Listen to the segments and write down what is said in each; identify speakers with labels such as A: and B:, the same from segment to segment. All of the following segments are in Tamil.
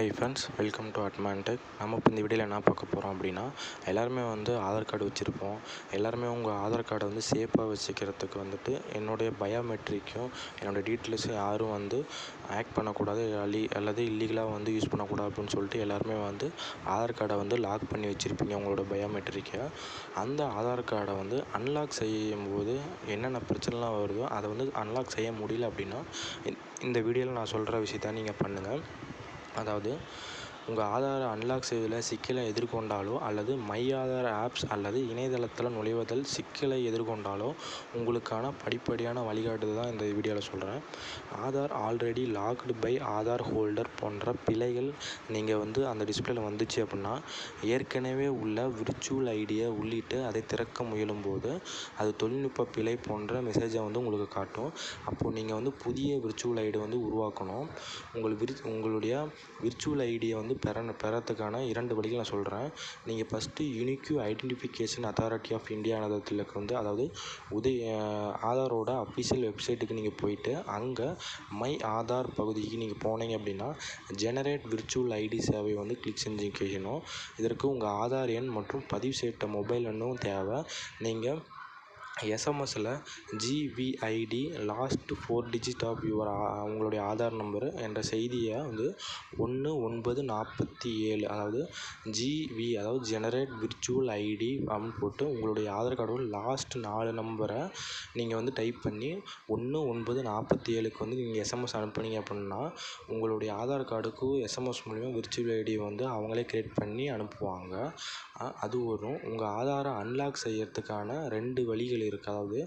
A: ஹை ஃப்ரெண்ட்ஸ் வெல்கம் டு அட்மான்டெக் நம்ம இப்போ இந்த வீடியோவில் என்ன பார்க்க போகிறோம் அப்படின்னா எல்லாருமே வந்து ஆதார் கார்டு வச்சுருப்போம். எல்லாருமே உங்கள் ஆதார் கார்டை வந்து சேஃபாக வச்சுக்கிறதுக்கு வந்துட்டு என்னுடைய பயோமெட்ரிக்கும் என்னோடய டீட்டெயில்ஸும் யாரும் வந்து ஆக்ட் பண்ணக்கூடாது அலி அல்லது இல்லீகலாக வந்து யூஸ் பண்ணக்கூடாது அப்படின்னு சொல்லிட்டு எல்லாருமே வந்து ஆதார் கார்டை வந்து லாக் பண்ணி வச்சுருப்பீங்க உங்களோட பயோமெட்ரிக்கை அந்த ஆதார் கார்டை வந்து அன்லாக் செய்யும் போது என்னென்ன பிரச்சனைலாம் வருதோ அதை வந்து அன்லாக் செய்ய முடியல அப்படின்னா இந்த வீடியோவில் நான் சொல்கிற விஷயத்த நீங்கள் பண்ணுங்கள் அதாவது உங்கள் ஆதாரை அன்லாக் செய்வதில் சிக்கலை எதிர்கொண்டாலோ அல்லது மை ஆதார் ஆப்ஸ் அல்லது இணையதளத்தில் நுழைவதில் சிக்கலை எதிர்கொண்டாலோ உங்களுக்கான படிப்படியான வழிகாட்டுதல் தான் இந்த வீடியோவில் சொல்கிறேன் Aadhaar already locked by Aadhaar holder போன்ற பிழைகள் நீங்கள் வந்து அந்த டிஸ்பிளேல வந்துச்சு அப்படின்னா ஏற்கனவே உள்ள விர்ச்சுவல் ஐடியை உள்ளிட்டு அதை திறக்க முயலும்போது அது தொழில்நுட்ப பிழை போன்ற மெசேஜை வந்து உங்களுக்கு காட்டும். அப்போது நீங்கள் வந்து புதிய விர்ச்சுவல் ஐடி வந்து உருவாக்கணும். உங்கள் விர் உங்களுடைய விர்ச்சுவல் ஐடியை வந்து பெற பெறத்துக்கான இரண்டு வழிகள் நான் சொல்கிறேன் நீங்கள் first unique identification authority of இந்தியானதில் வந்து அதாவது உதய ஆதாரோட அஃபிஷியல் வெப்சைட்டுக்கு நீங்கள் போயிட்டு அங்கே மை ஆதார் பகுதிக்கு நீங்கள் போனீங்க அப்படின்னா ஜெனரேட் விர்ச்சுவல் ஐடி சேவை வந்து கிளிக் செஞ்சுக்கணும் இதற்கு உங்கள் ஆதார் எண் மற்றும் பதிவு செய்யப்பட்ட மொபைல் எண்ணும் தேவை. நீங்கள் எஸ்எம்எஸ்ஸில் GVID last four digit of your உங்களுடைய ஆதார் நம்பரு என்ற செய்தியை வந்து ஒன்று ஒன்பது நாற்பத்தி ஏழு அதாவது ஜிவி அதாவது ஜெனரேட் விர்ச்சுவல் ஐடி அப்படின்னு போட்டு உங்களுடைய ஆதார் கார்டோட லாஸ்ட் நாலு நம்பரை நீங்கள் வந்து டைப் பண்ணி ஒன்று ஒன்பது நாற்பத்தி ஏழுக்கு வந்து நீங்கள் எஸ்எம்எஸ் அனுப்புனீங்க அப்படின்னா உங்களுடைய ஆதார் கார்டுக்கு எஸ்எம்எஸ் மூலிமா விர்ச்சுவல் ஐடி வந்து அவங்களே க்ரியேட் பண்ணி அனுப்புவாங்க. அது வரும். உங்கள் ஆதாரை அன்லாக் செய்யறதுக்கான ரெண்டு வழிகள் இருக்குது. அதாவது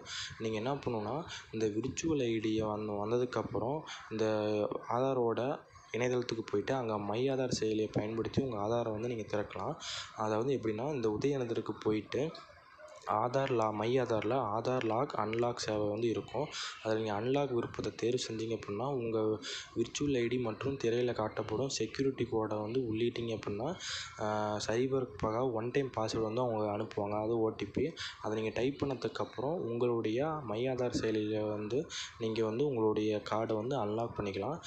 A: நீங்கள் என்ன பண்ணணும்னா இந்த விர்ச்சுவல் ஐடியை வந்து வந்ததுக்கப்புறம் இந்த ஆதாரோட இணையதளத்துக்கு போயிட்டு அங்கே மை ஆதார் செயலியை பயன்படுத்தி உங்கள் ஆதாரை வந்து நீங்கள் திறக்கலாம். அதை வந்து எப்படின்னா இந்த உதயநகருக்கு போயிட்டு ஆதார் லா மை ஆதாரில் ஆதார் லாக் அன்லாக் சேவை வந்து இருக்கும். அதில் நீங்கள் அன்லாக் விருப்பத்தை தேர்வு செஞ்சீங்க அப்படின்னா உங்கள் விர்ச்சுவல் ஐடி மற்றும் திரையில் காட்டப்படும் செக்யூரிட்டி கோடை வந்து உள்ளிட்டீங்க அப்படின்னா சைபருக்காக ஒன் டைம் பாஸ்வேர்டு வந்து அவங்க அனுப்புவாங்க. அது ஓடிபி அதை நீங்கள் டைப் பண்ணதுக்கப்புறம் உங்களுடைய மை ஆதார் செயலியில் வந்து நீங்கள் வந்து உங்களுடைய கார்டை வந்து அன்லாக் பண்ணிக்கலாம்.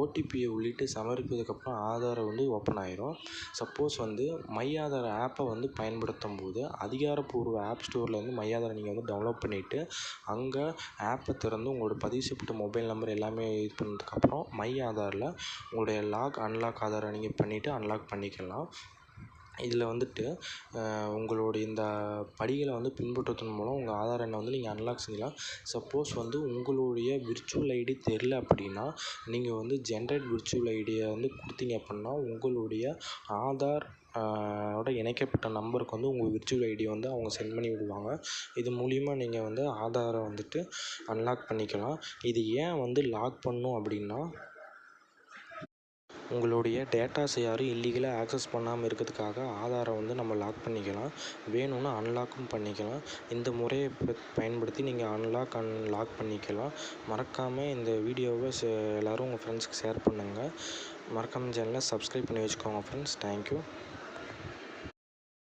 A: ஓடிபியை உள்ளிட்டு சமர்ப்பித்ததுக்கப்புறம் ஆதாரை வந்து ஓப்பன் ஆயிரும். சப்போஸ் வந்து மை ஆதார் ஆப்பை வந்து பயன்படுத்தும் போது அதிகாரப்பூர்வ ஸ்டோரில் வந்து மை ஆதாரை நீங்கள் வந்து டவுன்லோட் பண்ணிவிட்டு அங்கே ஆப்பை திறந்து உங்களோட பதிவு செய்யப்பட்ட மொபைல் நம்பர் எல்லாமே இது பண்ணதுக்கப்புறம் மை ஆதாரில் உங்களுடைய லாக் அன்லாக் ஆதாரை நீங்கள் பண்ணிவிட்டு அன்லாக் பண்ணிக்கலாம். இதில் வந்துட்டு உங்களுடைய இந்த படிகளை வந்து பின்பற்றுவதன் மூலம் உங்கள் ஆதார் எண்ணை வந்து நீங்கள் அன்லாக் செய்யலாம். சப்போஸ் வந்து உங்களுடைய விர்ச்சுவல் ஐடி தெரில அப்படின்னா நீங்கள் வந்து ஜென்ரேட் விர்ச்சுவல் ஐடியை வந்து கொடுத்தீங்க அப்படின்னா உங்களுடைய ஆதார் ஓட இணைக்கப்பட்ட நம்பருக்கு வந்து உங்கள் விர்ச்சுவல் ஐடி வந்து அவங்க சென்ட் பண்ணி விடுவாங்க. இது மூலிமா நீங்கள் வந்து ஆதாரை வந்துட்டு அன்லாக் பண்ணிக்கலாம். இது ஏன் வந்து லாக் பண்ணும் அப்படின்னா உங்களுடைய டேட்டாஸை யாரும் இல்லீகலாக ஆக்சஸ் பண்ணாமல் இருக்கிறதுக்காக ஆதாரை வந்து நம்ம லாக் பண்ணிக்கலாம். வேணும்னா அன்லாக்கும் பண்ணிக்கலாம். இந்த முறையை பயன்படுத்தி நீங்கள் அன்லாக் அன்லாக் பண்ணிக்கலாம். மறக்காமல் இந்த வீடியோவை எல்லோரும் உங்கள் ஃப்ரெண்ட்ஸ்க்கு ஷேர் பண்ணுங்கள் மறக்காமல் சேனலை சப்ஸ்கிரைப் பண்ணி வச்சுக்கோங்க ஃப்ரெண்ட்ஸ் தேங்க்யூ